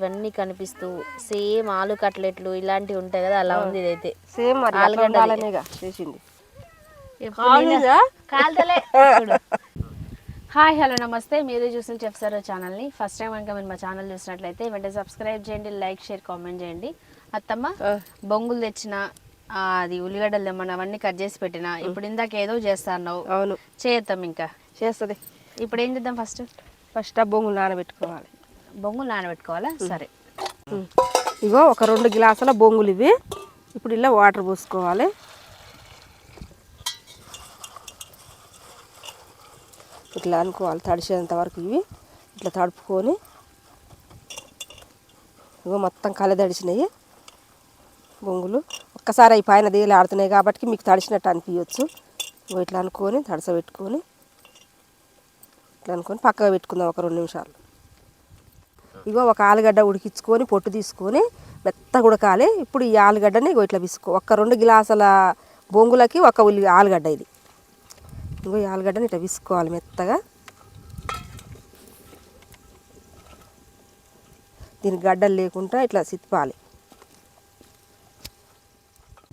ఇవన్నీ కనిపిస్తూ సేమ్ ఆలు కట్లెట్లు ఇలాంటివి ఉంటాయి కదా అలా ఉంది ఇదైతే. సేమ్ చేసింది. కాలుతలే. హాయ్ హలో నమస్తే. మీరు చూసిన చెఫ్ సరో ఛానల్ని. ఫస్ట్ టైం కనుక మీరు మా ఛానల్ చూసినట్లయితే వెంటనే సబ్స్క్రైబ్ చేయండి లైక్ షేర్ కామెంట్ చేయండి. అత్తమ్మ. బొంగులు తెచ్చిన అది ఉల్లిగడ్డలు తెమ్మని అవన్నీ కట్ చేసి పెట్టిన ఇప్పుడు ఇందాక ఏదో చేస్తా అన్నావు అవును. చేద్దాం ఇంకా. చేస్తుంది. ఇప్పుడు ఏం చేద్దాం ఫస్ట్ ఫస్ట్ ఆ బొంగులు నానబెట్టుకోవాలి. బొంగులు నానబెట్టుకోవాలా? సరే. ఇగో ఒక రెండు గ్లాసుల బొంగులు ఇవి. ఇప్పుడు ఇలా వాటర్ పోసుకోవాలి. ఇట్లా అనుకోవాలి తడిసేంత వరకు ఇవి. ఇట్లా తడుపుకొని. ఇగో మొత్తం కల తడిసినాయి బొంగులు. ఒక్కసారి అవి పైన దేలు ఆడుతున్నాయి కాబట్టి మీకు తడిసినట్టు అనిపించవచ్చు ఇట్లా అనుకొని తడసబెట్టుకొని ఇట్లా అనుకొని పక్కగా పెట్టుకుందాం ఒక రెండు నిమిషాలు. ఇగో ఒక ఆలుగడ్డ ఉడికించుకొని పొట్టు తీసుకొని మెత్తగా ఉడకాలి. ఇప్పుడు ఈ ఆలుగడ్డని ఇగో ఇట్లా విసుకో ఒక రెండు గ్లాసుల బొంగులకి ఒక ఉల్లి ఆలుగడ్డ ఇది. ఇంకో ఈ ఆలుగడ్డని ఇట్లా విసుకోవాలి మెత్తగా. దీనికి గడ్డలు లేకుండా ఇట్లా సిత్పాలి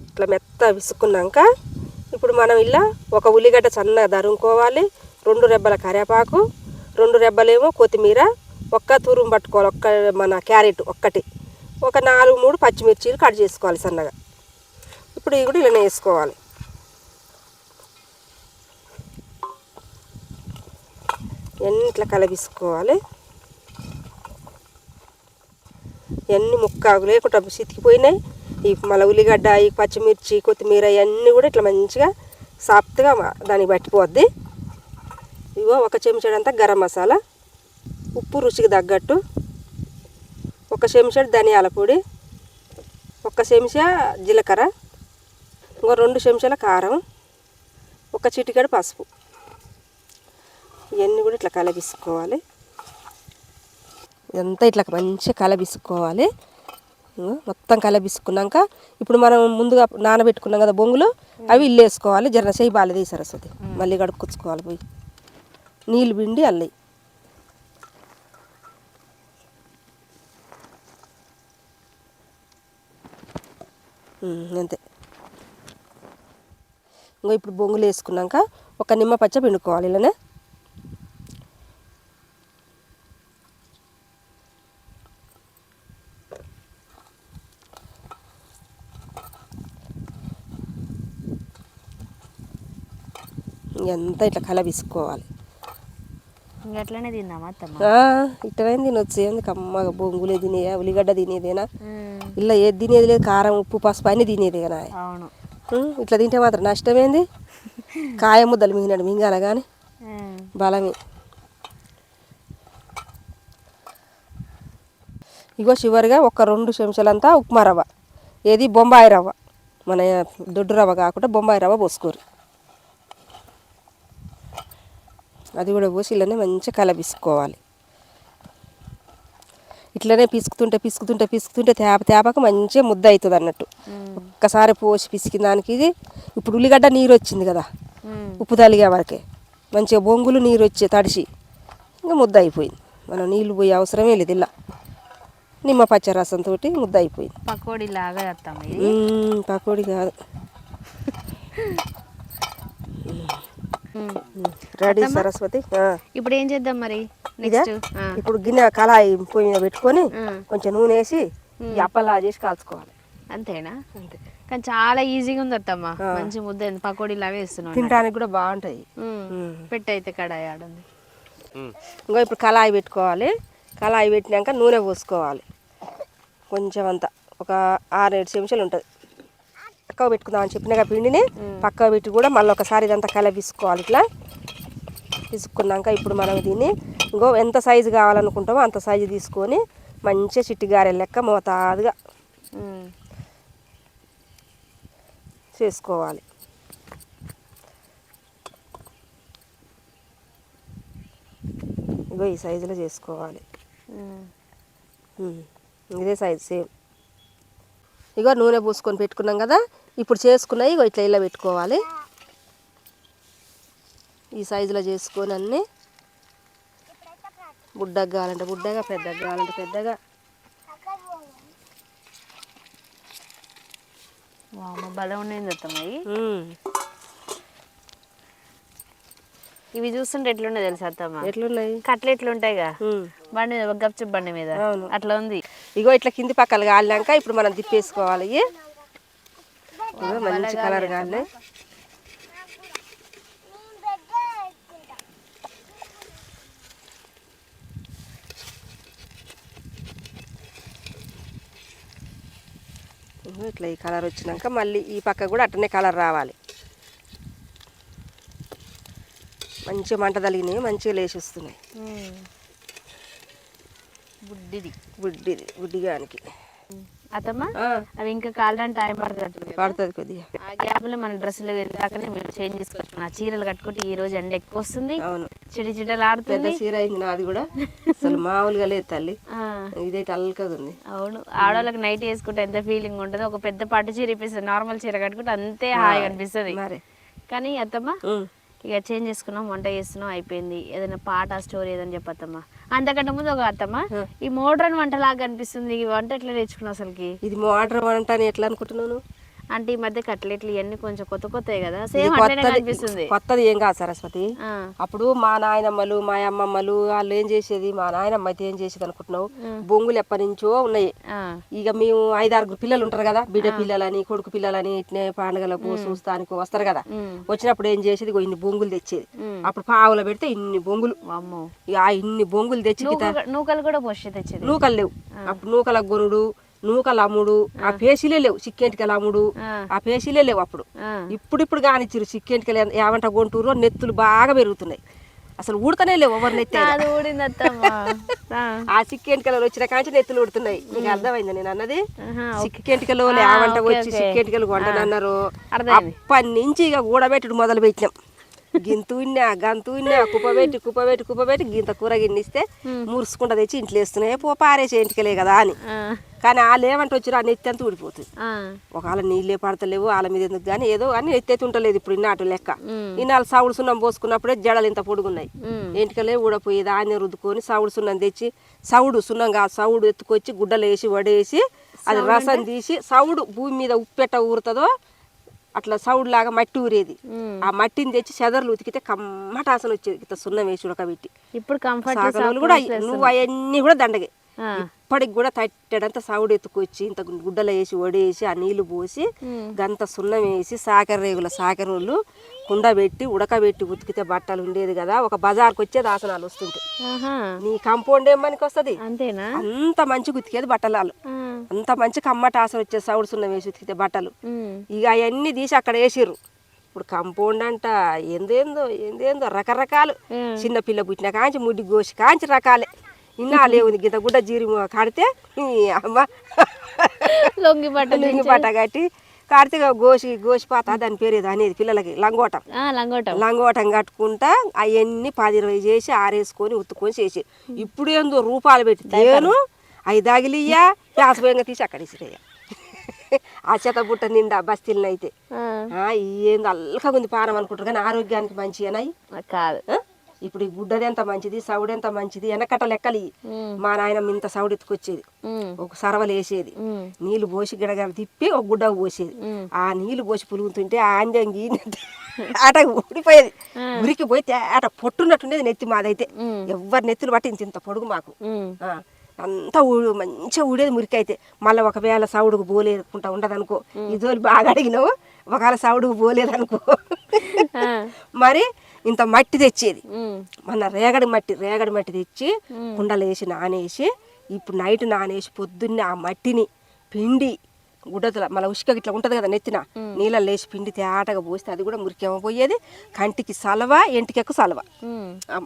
ఇట్లా మెత్త విసుకున్నాక ఇప్పుడు మనం ఇలా ఒక ఉల్లిగడ్డ సన్నగా దరుముకోవాలి రెండు రెబ్బల కరివేపాకు రెండు రెబ్బలేమో కొత్తిమీర ఒక్క తురుము పట్టుకోవాలి ఒక్క మన క్యారెట్ ఒక్కటి. ఒక నాలుగు మూడు పచ్చిమిర్చీలు కట్ చేసుకోవాలి సన్నగా. ఇప్పుడు ఇవి కూడా ఇలా వేసుకోవాలి. ఇవన్నీ ఇట్లా కలబిసుకోవాలి ఇవన్నీ ముక్కాకు లేకుండా సితికిపోయినాయి. ఈ మళ్ళీ ఉల్లిగడ్డ ఈ పచ్చిమిర్చి కొత్తిమీర ఇవన్నీ కూడా ఇట్లా మంచిగా సాఫ్ట్గా దానికి పట్టిపోద్ది. ఇగో ఒక చెంచాడంతా గరం మసాలా. ఉప్పు రుచికి తగ్గట్టు ఒక చెంచాడు ధనియాల పొడి ఒక చెంచా జీలకర్ర ఇంకో రెండు చెంచాల కారం ఒక చిటికెడు పసుపు. ఇవన్నీ కూడా ఇట్లా కలబిసుకోవాలి ఇదంతా ఇట్లా మంచిగా కలబిసుకోవాలి మొత్తం కలబిసుకున్నాక ఇప్పుడు మనం ముందుగా నానబెట్టుకున్నాం కదా బొంగులు అవి ఇల్లు వేసుకోవాలి జర చేయి బాగాలేదు ఈ సరస్వతి మళ్ళీ కడుక్కొచ్చుకోవాలి పోయి. నీళ్ళు పిండి అల్లయి. అంతే. ఇంకో ఇప్పుడు బొంగులు వేసుకున్నాక ఒక నిమ్మ పచ్చ పిండుకోవాలి ఇలానే. ఎంత ఇట్లా కలబిసుకోవాలి అట్లనే తిందామా అత్తమ్మ? ఇట్టనే తినొచ్చు ఏంది కమ్మగా బొంగులే తినేయా ఉల్లిగడ్డ తినేదేనా. ఇలా ఏది తినేది లేదు కారం ఉప్పు పసుపు అన్నీ తినేది కదా అవును. ఇట్లా తింటే మాత్రం నష్టమేంది? కాయ ముద్దలు మింగినాడు మింగాల కానీ. బలమే. ఇగో చివరిగా ఒక రెండు చెంచాలంతా ఉప్మా రవ్వ. ఏది? బొంబాయి రవ్వ. మన దొడ్డు రవ్వ కాకుండా బొంబాయి రవ్వ పోసుకోరు అది కూడా పోసి ఇలానే మంచిగా కలబిసుకోవాలి ఇట్లనే పిసుకుతుంటే పిసుకుతుంటే పిసుకుతుంటే తేప తేపక మంచిగా ముద్ద అవుతుంది అన్నట్టు ఒక్కసారి పోసి పిసికిన దానికి ఇది ఇప్పుడు ఉల్లిగడ్డ నీరు వచ్చింది కదా. ఉప్పు తలిగే వరకే. మంచిగా బొంగులు నీరు వచ్చే తడిసి ఇంకా ముద్ద అయిపోయింది. మనం నీళ్ళు పోయే అవసరమే లేదు ఇలా. నిమ్మ పచ్చ రసంతో ముద్ద అయిపోయింది. పకోడీ లాగా మ్మ్, పకోడీ కాదు. రెడీ సరస్వతి. ఇప్పుడు ఏం చేద్దాం మరి? ఇదా? ఇప్పుడు గిన్నె కళాయి పొయ్యి మీద పెట్టుకొని. కొంచెం నూనె వేసి ఈ అప్పలా చేసి కాల్చుకోవాలి. అంతేనా? అంతే. కానీ చాలా ఈజీగా ఉంది అత్తమ్మ. మంచి ముద్ద. పకోడీ లాగా వేస్తున్నాను తినడానికి కూడా బాగుంటాయి. పెట్టయితే కడాయి ఆడుంది. ఇంకో ఇప్పుడు కళాయి పెట్టుకోవాలి. కళాయి పెట్టినాక నూనె పోసుకోవాలి. కొంచెం అంత. ఒక ఆరేడు చెంచాలు ఉంటుంది. పక్కకు పెట్టుకుందామని చెప్పినాక పిండిని పక్కకు పెట్టి కూడా మళ్ళీ ఒకసారి ఇదంతా కలపిసుకోవాలి ఇట్లా. పిసుక్కున్నాక ఇప్పుడు మనం దీన్ని ఇంకో ఎంత సైజు కావాలనుకుంటామో అంత సైజు తీసుకొని మంచిగా చిట్టి గారెల లెక్క మోతాదుగా. చేసుకోవాలి. ఇగో ఈ సైజులో చేసుకోవాలి. ఇదే సైజ్ సేమ్ ఇగో నూనె పూసుకొని పెట్టుకున్నాం కదా ఇప్పుడు చేసుకున్నవి ఇగో ఇట్లా ఇలా పెట్టుకోవాలి. ఈ సైజులో చేసుకొని అన్నీ బుడ్డగా కావాలంటే బుడ్డగా పెద్దగా కావాలంటే పెద్దగా. బలం ఉన్నాయి చెప్తామయ్యి ఇవి చూస్తుంటే ఎట్లున్నాయి తెలుసా అత్తమ్మ? ఎట్లున్నాయి? కట్లు ఎట్లుంటాయిగా? బండి మీద గప్చుప్ బండి మీద. అట్లా ఉంది. ఇగో ఇట్లా కింది పక్కలు కాలినాక ఇప్పుడు మనం తిప్పేసుకోవాలి. మంచి కలర్ కానీ ఇట్లా ఈ కలర్ వచ్చినాక మళ్ళీ ఈ పక్క కూడా అట్టనే కలర్ రావాలి. మంచిగా మంట తలిగినాయి మంచిగా లేచి వస్తున్నాయి బుడ్డిది. బుడ్డిది బుడ్డిగానికి. అత్తమ్మ అవి ఇంకా కాలడానికి టైం పడుతుంది పడుతుంది కొద్దిగా. ఆ గ్యాప్లో మన డ్రెస్సులు వెళ్ళాకనే మేము చేంజ్ చేసుకోవచ్చు ఆ చీరలు కట్టుకుంటే ఈ రోజు ఎండ ఎక్కువ వస్తుంది. అవును. చిడి చిడలు పెద్ద ఆడుతుంది చీర అయింది నాది కూడా. అసలు మామూలుగా లేదు తల్లి. ఆ, ఇదైతే అల్కగా ఉంది అవును. ఆడవాళ్ళకి నైట్ వేసుకుంటే ఎంత ఫీలింగ్ ఉంటుంది ఒక పెద్ద పట్టు చీర ఇప్పిస్తుంది. నార్మల్ చీర కట్టుకుంటే అంతే హాయిగా అనిపిస్తుంది. మరి. కానీ అత్తమ్మ. ఇక చేంజ్ చేసుకున్నాం వంట చేస్తున్నాం అయిపోయింది. ఏదైనా పాట స్టోరీ ఏదని చెప్పత్తమ్మ. అంతకంటే ముందు ఒక అత్తమ్మ ఈ మోడ్రన్ వంట లాగా అనిపిస్తుంది. ఈ వంట ఎట్లా నేర్చుకున్నావు అసలుకి? ఇది మోటార్ వంట అని ఎట్లా అనుకుంటున్నాను అంటే ఈ మధ్య కట్లెట్లు ఇవన్నీ కొంచెం కొత్త కొత్తవి కదా. సేమ్ అట్లనే కొత్తది ఏం కాదు సరస్వతి. అప్పుడు మా నాయనమ్మలు మా అమ్మమ్మలు వాళ్ళు ఏం చేసేది? మా నాయనమ్మ అయితే ఏం చేసేది అనుకుంటున్నావు? బొంగులు ఎప్పటి నుంచో ఉన్నాయి. ఇక మేము ఐదారుగురు పిల్లలు ఉంటారు కదా బిడ్డ పిల్లలని కొడుకు పిల్లలని ఇట్నే పండుగలకు చూస్తానికి వస్తారు కదా. వచ్చినప్పుడు ఏం చేసేది? ఇన్ని బొంగులు తెచ్చేది. అప్పుడు పావులో పెడితే ఇన్ని బొంగులు. ఇన్ని బొంగులు తెచ్చి నూకలు కూడా నూకలు లేవు. అప్పుడు నూకల గొనుడు నూకలు అమ్ముడు ఆ. పేసీలే లేవు చిక్కెంటికలు అమ్ముడు ఆ, పేసీలే లేవు అప్పుడు. ఇప్పుడిప్పుడు కానిచ్చిరు చిక్కెంటికలు ఏమంట కొంటూరో నెత్తులు బాగా పెరుగుతున్నాయి. అసలు ఉడతనే లేవు ఎవరు నెత్తే ఆ, చిక్కెంటికలు వచ్చిన కాంచి నెత్తులు ఉడుతున్నాయి నీకు అర్థమైంది నేను అన్నది? ఆహా, చిక్కెంటికలు లేవంట వచ్చి చిక్కెంటికలు కొంటనన్నారు అర్థమైంది. అప్పటి నుంచి ఇక కూడబెట్టుడు మొదలు పెట్టినాం గింతున్నా గంతున్నా కుప్పబెట్టి కుప్పబెట్టి కుప్పబెట్టి గింత కూర గిన్నిస్తే మురుసుకుంటా తెచ్చి ఇంట్లో వేస్తున్నాయి. పో పారేసే ఇంటికలే కదా అని. కానీ వాళ్ళు ఏమంటే వచ్చినా ఆ నెత్తి అంతా ఊడిపోతుంది. ఒకవేళ నీళ్ళే పడతలేవు వాళ్ళ మీద ఎందుకు కానీ ఏదో అని ఎత్తేతి ఉంటలేదు ఇప్పుడు ఇన్నాటు లెక్క. ఇన్నాళ్ళు సౌడు సున్నం పోసుకున్నప్పుడే జడలు ఇంత పొడుగున్నాయి. ఎంటికలే ఊడపోయి దాన్ని రుద్దుకొని సౌడు సున్నం తెచ్చి సౌడు సున్నం కాదు సౌడు ఎత్తుకొచ్చి గుడ్డలు వేసి వడేసి అది రసం తీసి సౌడు భూమి మీద ఉప్పెట్ట ఊరుతుందో అట్లా సౌడు లాగా మట్టి ఊరేది. ఆ మట్టిని తెచ్చి చెదర్లు ఉతికితే కమ్మటాసన వచ్చేది ఇట్లా సున్నం వేసి ఉడకబెట్టి. ఇప్పుడు కంఫర్ట్ కూడా నువ్వు అవన్నీ కూడా దండగే. ఇప్పటికి కూడా తట్టడంతా సౌడు ఎత్తుకొచ్చి ఇంత గుడ్డలు వేసి వడేసి ఆ నీళ్ళు పోసి గంత సున్నం వేసి సాకర రేగుల సాకరోళ్ళు కుండ పెట్టి ఉడకబెట్టి ఉతికితే బట్టలు ఉండేది కదా. ఒక బజార్కి వచ్చేది ఆసనాలు వస్తుంటాయి. నీ కంపౌండ్ ఏం మనకి వస్తుంది? అంతేనా? అంత మంచి ఉతికేది బట్టలు వాళ్ళు ఆ, అంత మంచి కమ్మట ఆసన వచ్చేది సౌడు సున్నం వేసి ఉతికితే బట్టలు. ఇక అవన్నీ తీసి అక్కడ వేసిర్రు. ఇప్పుడు కంపౌండ్ అంట ఏందేందో ఏందేందో రకరకాలు. చిన్న పిల్ల పుట్టిన కాంచి ముడ్డి గోసి కాంచి రకాలే. ఇన్నా లేవు గింత గుడ్డ జీరి కడితే అమ్మ లొంగి బట్టలు లింగి పట్ట కట్టి కార్తీక గోసి గోసిపాత దాని పేరు ఏదో అనేది పిల్లలకి లంగోటం. లంగోటం. లంగోటం కట్టుకుంటా అవన్నీ పది ఇరవై చేసి ఆరేసుకొని ఉత్తుకొని చేసి. ఇప్పుడు ఏందో రూపాయలు పెట్టి తేను అవి తగిలియ్యా వ్యాసపోయంగా తీసి అక్కడ ఇసిరేయ ఆ చెత్త బుట్ట నిండా బస్తీలను అయితే ఆ, ఏందో అల్కగా ఉంది పానం అనుకుంటారు కానీ ఆరోగ్యానికి మంచిగానాయి కాదు ఇప్పుడు ఈ గుడ్డది ఎంత మంచిది సౌడు ఎంత మంచిది వెనకట లెక్కలు మా నాయన ఇంత సౌడు ఎత్తుకొచ్చేది ఒక సరవలు వేసేది నీళ్ళు పోసి గడగడ తిప్పి ఒక గుడ్డ పోసేది. ఆ నీళ్ళు పోసి పులుగుతుంటే ఆ అంజంగి ఆట ఊడిపోయేది ఉరికి పోయి తేట పొట్టున్నట్టుండేది నెత్తి మాదైతే ఉమ్. ఎవ్వరి నెత్తులు పట్టి ఇంత పొడుగు మాకు అంతా ఊడు మంచిగా ఊడేది మురికి అయితే మళ్ళీ ఒకవేళ సౌడుకు పోలేకుండా ఉండదనుకో. ఇదోలు బాగా అడిగినావు ఒకవేళ సౌడుకు పోలేదనుకో మరి ఇంత మట్టి తెచ్చేది. మన రేగడి మట్టి రేగడి మట్టి తెచ్చి కుండలు వేసి నానేసి ఇప్పుడు నైట్ నానేసి పొద్దున్నే ఆ మట్టిని పిండి గుడ్డతల మళ్ళీ ఉసుక ఇట్లా ఉంటుంది కదా నెత్తిన నీళ్ళలో వేసి పిండి తేటగా పోస్తే అది కూడా మురికేమో పోయేది. కంటికి సలవ ఎంటికెక్కు సలవ.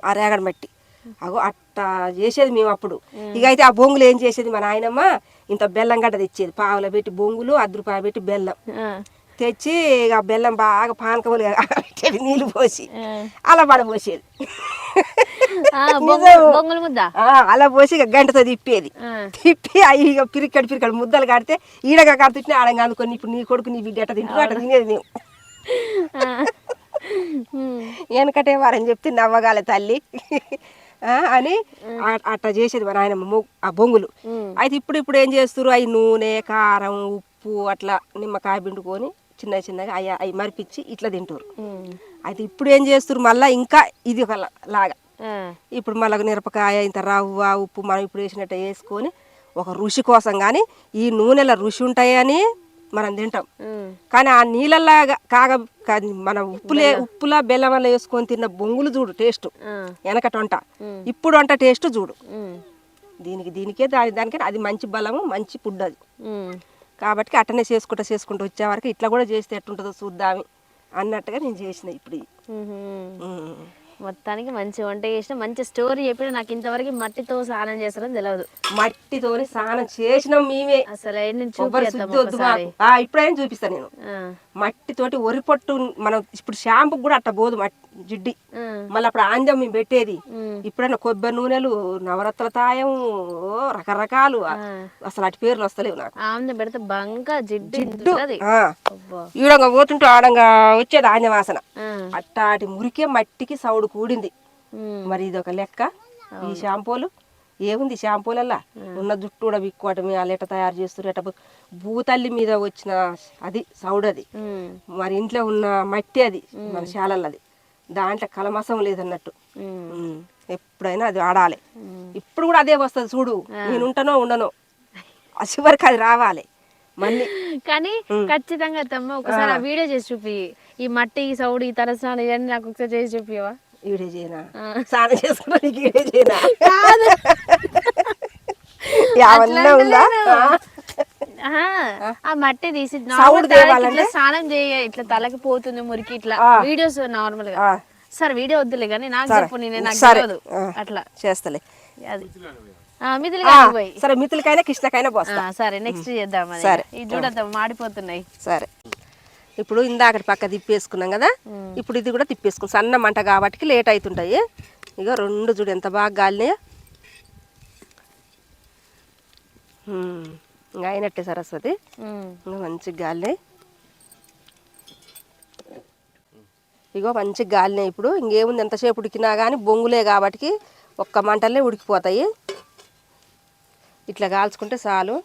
ఆ రేగడి మట్టి. అగో అట్టా చేసేది మేము అప్పుడు. ఇక అయితే ఆ బొంగులు ఏం చేసేది? మా నాయనమ్మ ఇంత బెల్లం గడ్డ తెచ్చేది. పావులో పెట్టి బొంగులు అర్ధ రూపాయ పెట్టి బెల్లం. తెచ్చి ఇక ఆ బెల్లం బాగా పానకములు నీళ్ళు పోసి. అలా పడబోసేది అలా పోసి ఇక గంటతో తిప్పేది. తిప్పి అవి ఇక పిరికడి పిరికడి ముద్దలు కడితే ఈడగా కడుతుంటే ఆడంగా అందుకొని ఇప్పుడు నీ కొడుకు నీ బిడ్డ తింటారు అట్ట తినేది మేము. వెనకటే వారని చెప్తే నవ్వగాలే తల్లి. అని అట్ట చేసేది మా నాయనమ్మ మొ- ఆ బొంగులు. అయితే ఇప్పుడు ఇప్పుడు ఏం చేస్తారు అవి నూనె కారం ఉప్పు అట్లా నిమ్మకాయ పిండుకొని చిన్న చిన్నగా అవి అవి మరిపించి ఇట్లా తింటారు. అయితే ఇప్పుడు ఏం చేస్తారు మళ్ళీ ఇంకా ఇది ఒక లాగా. ఇప్పుడు మళ్ళీ మిరపకాయ ఇంత రవ్వ ఉప్పు మనం ఇప్పుడు వేసినట్టు వేసుకొని ఒక రుచి కోసం కానీ ఈ నూనెల రుచి ఉంటాయని మనం తింటాం. కానీ ఆ నీళ్ళల్లా కాగ మన ఉప్పులే ఉప్పులా బెల్లం వల్ల వేసుకొని తిన్న బొంగులు చూడు టేస్ట్. వెనకట వంట ఇప్పుడు వంట టేస్ట్ చూడు. దీనికి దీనికే దాని దానికి అది మంచి బలము మంచి ఫుడ్ అది. కాబట్టి అట్టనే చేసుకుంటూ చేసుకుంటూ వచ్చే వరకు ఇట్లా కూడా చేస్తే ఎట్టుంటుందో చూద్దామి అన్నట్టుగా నేను చేసిన ఇప్పుడు. మొత్తానికి మంచి వంట చేసిన మంచి స్టోరీ చెప్పిన నాకు ఇంతవరకు మట్టితో స్నానం చేస్తారని తెలియదు మట్టితోని స్నానం చేసినాం మేమే. అసలు ఇప్పుడైనా చూపిస్తా నేను మట్టితోటి ఒరి పొట్టు మనం ఇప్పుడు షాంపూ కూడా అట్ట పోదు జిడ్డి. మళ్ళీ అప్పుడు ఆంజం మేము పెట్టేది. ఇప్పుడైనా కొబ్బరి నూనెలు నవరత్న తాయం రకరకాలు. అసలు అటు పేర్లు వస్తలేవు నాకు. ఆమె పెడితే బంక జిడ్డు ఈడంగా పోతుంటే ఆడంగా వచ్చేది ఆంజం వాసన. ఆ. అట్టాటి మురికే మట్టికి సౌడు కూడింది. మరి ఇది ఒక లెక్క. ఈ షాంపూలు? ఏముంది షాంపూలల్లా? ఉన్న జుట్టు కూడా బిక్కోవటమే వాళ్ళు ఎట్ట తయారు చేస్తారు ఎట్ట బు- భూతల్లి మీద వచ్చిన అది సౌడు అది. మరి ఇంట్లో ఉన్న మట్టి అది మన శాలల్లది. దాంట్లో కలమసం లేదన్నట్టు. ఎప్పుడైనా అది ఆడాలి. ఇప్పుడు కూడా అదే వస్తుంది చూడు. నేను ఉంటానో ఉండనో. చివరికి అది రావాలి. మళ్ళీ. కానీ ఖచ్చితంగా తమ్మ ఒకసారి ఆ వీడియో చేసి చూపి. ఈ మట్టి ఈ సౌడు ఈ తలస్నానం ఇవన్నీ నాకు ఒకసారి చేసి చూపివా ఈడే చేయనా స్నానం చేసుకున్నా నీకు ఈడే చేయనా ఏమన్నా ఉందా? ఆ? మట్టి తీసి స్నానం చేయ ఇట్లా తలకి పోతుంది మురికి ఇట్లా. వీడియోస్ నార్మల్గా. సరే వీడియో వద్దులే కానీ నాకు చెప్పు నేను నాకు. తెలియదు. అట్లా. చేస్తలే. అది. సరే మితులకైనా కృష్ణకైనా సరే నెక్స్ట్ చేద్దాం సరే. ఇది చూడద్దాం మాడిపోతున్నాయి. సరే. ఇప్పుడు ఇందాకటి పక్క తిప్పేసుకున్నాం కదా ఇప్పుడు ఇది కూడా తిప్పేసుకున్నాం. సన్న మంట కాబట్టి లేట్ అవుతుంటాయి. ఇక రెండు చూడు ఎంత బాగా గాలినాయో. ఇంకా అయినట్టే సరస్వతి. ఇంకా మంచిగా గాలినాయి. ఇగో మంచిగా గాలినాయి ఇప్పుడు. ఇంకేముంది ఎంతసేపు ఉడికినా కానీ బొంగులే కాబట్టి ఒక్క మంటలే ఉడికిపోతాయి. ఇట్లా కాల్చుకుంటే చాలు.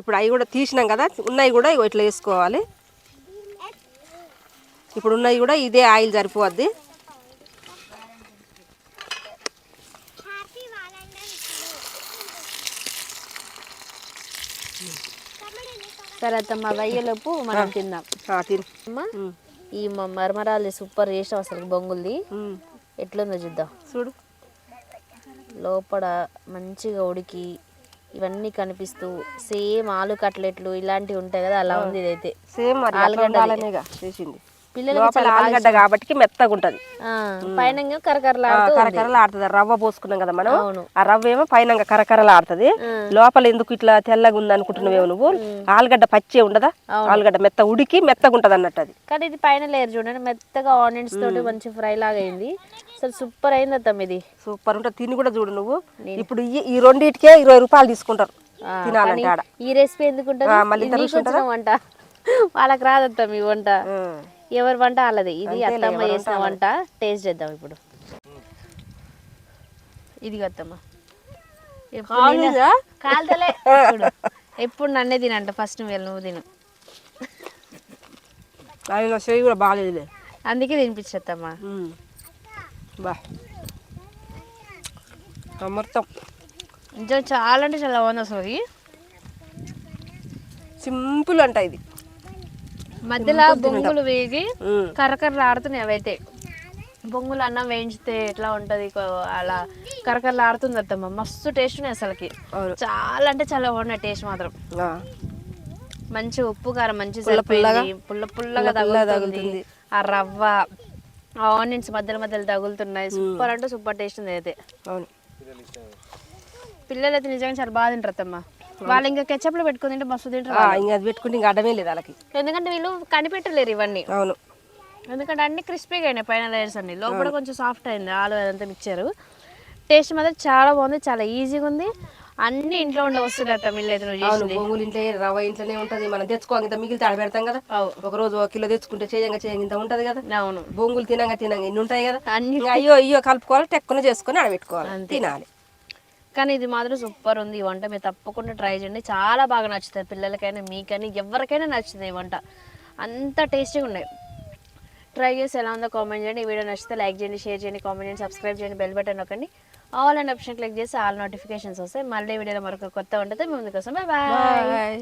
ఇప్పుడు అవి కూడా తీసినాం కదా ఉన్నాయి కూడా ఇట్లా వేసుకోవాలి. ఇప్పుడు ఉన్నాయి కూడా ఇదే ఆయిల్ సరిపోద్ది. సరే అత్తమ్మ వయ్యలోపు మనం తిందాం. అమ్మా ఈ మ- మరమరాలు సూపర్ టేస్ట్ అసలు బొంగుల్ది. ఎట్లుందో చూద్దాం. చూడు. లోపల మంచిగా ఉడికి ఇవన్నీ కనిపిస్తూ సేమ్ ఆలు కట్లెట్లు ఇలాంటివి ఉంటాయి కదా అలా ఉంది ఇదైతే. సేమ్ ఉండాలనేగా చేసింది. లోపల ఆలుగడ్డ కాబట్టి మెత్తగా ఉంటది పైన కరకరలు ఆడుతుంది రవ్వ పోసుకున్నాం కదా మనం. ఆ రవ్వ ఏమో పైన కరకరలు ఆడుతుంది లోపల ఎందుకు ఇట్లా తెల్లగా ఉంది అనుకుంటున్నావేమో నువ్వు? ఆలుగడ్డ పచ్చే ఉండదా? ఆలుగడ్డ మెత్త ఉడికి మెత్తగా ఉంటది అన్నట్టు అది. కానీ ఇది పైన లేరు చూడండి. మెత్తగా ఆనియన్స్ తోటి మంచి ఫ్రై లాగా అయింది. అసలు సూపర్ అయింది అత్తమ్మ ఇది. సూపర్ ఉంటుంది. తిని కూడా చూడు నువ్వు. ఇప్పుడు ఈ- రెండింటికే ఇరవై రూపాయలు తీసుకుంటారు. తినాలంటే ఈ రెసిపీ ఎందుకు మళ్ళీ వంట. వాళ్ళకి రాదత్తమ్మ ఈ వంట. ఎవరి వంట వాళ్ళది ఇది అత్తమ్మ చేసిన వంట. టేస్ట్ చేద్దాం ఇప్పుడు. ఇది అత్తమ్మ. కాలుతలే. ఎప్పుడు నన్నే తినంట. ఫస్ట్ నువ్వు నువ్వు తిను. చెయ్యి కూడా బాగాలేదులే. అందుకే తినిపించత్తమ్మ ఉమ్. బా. అమృతం నిజం చాలా అంటే చాలా బాగుంది అసలు సింపుల్ అంట ఇది. మధ్యలో బొంగులు వేగి. కరకరలు ఆడుతున్నాయి అవైతే. బొంగులు అన్నం వేయించితే ఎట్లా ఉంటది? అలా కరకరలు ఆడుతుంది అత్తమ్మ మస్తు టేస్ట్ ఉన్నాయి అసలుకి. చాలా అంటే చాలా బాగున్నాయి టేస్ట్ మాత్రం. మంచి ఉప్పు కారం మంచి పుల్ల పుల్లగా. తగులుతుంది. ఆ రవ్వ ఆనియన్స్ మధ్యలో మధ్యలో తగులుతున్నాయి. సూపర్ అంటే సూపర్ టేస్ట్ ఉంది అయితే. పిల్లలు అయితే నిజంగా చాలా బాగా తింటారు అత్తమ్మ వాళ్ళు ఇంకా కెచ్చప్లో పెట్టుకుని తింటే మస్తు తింటారు ఇంకా అది పెట్టుకుంటే ఇంకా అడ్డమే లేదు వాళ్ళకి. ఎందుకంటే వీళ్ళు కనిపెట్టలేరు ఇవన్నీ. అవును. ఎందుకంటే అన్ని క్రిస్పీగా అయినాయి పైన లేయర్స్ అన్ని. లోపల కొంచెం సాఫ్ట్ అయింది ఆలు అదంతా మిక్చారు టేస్ట్ మాత్రం చాలా బాగుంది చాలా ఈజీగా ఉంది. అన్ని ఇంట్లో ఉండే వస్తుంది అత్త మిల్లు అయితే నువ్వు అవును చేసింది. బొంగులు ఇంట్లో రవ్వ ఇంట్లోనే ఉంటది. మనం తెచ్చుకోక ఇంత మిగిలితే ఆడ పెడతాం కదా. ఒక రోజు ఒక కిలో తెచ్చుకుంటే చేయంగా చేయంగా ఇంత ఉంటది కదా. అవును. బొంగులు తినంగా తినంగా ఇన్ని ఉంటాయి కదా. అన్ని అయ్యో అయ్యో కలుపుకోవాలి టెక్కున చేసుకొని ఆడ పెట్టుకోవాలి. తినాలి. కానీ ఇది మాత్రం సూపర్ ఉంది. ఈ వంట మీరు తప్పకుండా ట్రై చేయండి. చాలా బాగా నచ్చుతుంది పిల్లలకైనా మీకైనా ఎవరికైనా నచ్చుతుంది ఈ వంట. అంత టేస్టీగా ఉన్నాయి. ట్రై చేసి ఎలా ఉందో కామెంట్ చేయండి. ఈ వీడియో నచ్చితే లైక్ చేయండి షేర్ చేయండి కామెంట్ చేయండి సబ్స్క్రైబ్ చేయండి బెల్ బటన్ నొక్కండి. ఆల్ అండ్ ఆప్షన్ క్లిక్ చేసి ఆల్ నోటిఫికేషన్స్ వస్తాయి. మళ్ళీ వీడియోలో మరొక కొత్త వంటతో మీ ముందుకోసం బాయ్ బాయ్ బాయ్